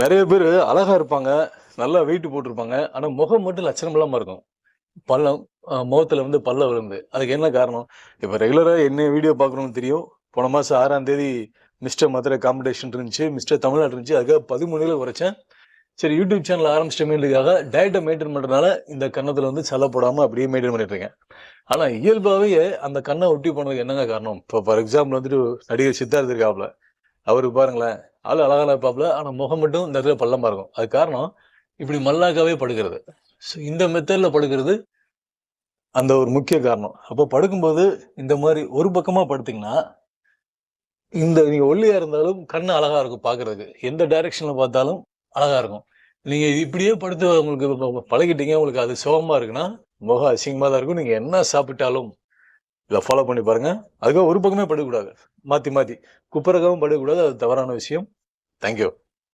நிறைய பேர் அழகா இருப்பாங்க நல்லா வெயிட் போட்டிருப்பாங்க ஆனால் முகம் மட்டும் லட்சணம் இல்லாமல் இருக்கும். பள்ளம் முகத்தில் வந்து பல்ல விழுந்து. அதுக்கு என்ன காரணம்? இப்போ ரெகுலராக என்ன வீடியோ பார்க்கணும்னு தெரியும். போன மாதம் ஆறாம் தேதி மிஸ்டர் மதுரை காம்படிஷன் இருந்துச்சு மிஸ்டர் தமிழ்நாடு இருந்துச்சு அதுக்காக பதிமூணுல குறைச்சேன். சரி யூடியூப் சேனல் ஆரம்பிச்சிட்டமேன்றதுக்காக டயட்டை மெயின்டைன் பண்ணுறதுனால இந்த கன்னத்தில் வந்து செல்ல போடாமல் அப்படியே மெயின்டைன் பண்ணிட்டு இருக்கேன். இயல்பாகவே அந்த கண்ணை ஒட்டி போனதுக்கு என்னங்க காரணம்? இப்போ ஃபார் எக்ஸாம்பிள் வந்துட்டு நடிகர் சித்தார்த் இருக்காப்ல அவருக்கு பாருங்களேன் ஆள் அழகான இருப்பாப்புல ஆனால் முகம் மட்டும் இந்த இடத்துல பள்ளமாக இருக்கும். அது காரணம் இப்படி மல்லாக்காவே படுக்கிறது. ஸோ இந்த மெத்தடில் படுக்கிறது அந்த ஒரு முக்கிய காரணம். அப்போ படுக்கும்போது இந்த மாதிரி ஒரு பக்கமாக படுத்திங்கன்னா இந்த நீங்கள் ஒல்லியாக இருந்தாலும் கண் அழகாக இருக்கும் பார்க்குறதுக்கு எந்த டைரெக்ஷனில் பார்த்தாலும் அழகாக இருக்கும். நீங்கள் இப்படியே படுத்து உங்களுக்கு பழகிட்டீங்க உங்களுக்கு அது சோகமாக இருக்குன்னா முகம் அசிங்கமாக தான் இருக்கும். நீங்கள் என்ன சாப்பிட்டாலும் இதை ஃபாலோ பண்ணி பாருங்கள் அதுக்காக ஒரு பக்கமே படுக்கக்கூடாது மாற்றி மாற்றி குப்பரகவும் படுக்கக்கூடாது அது தவறான விஷயம். தேங்க்யூ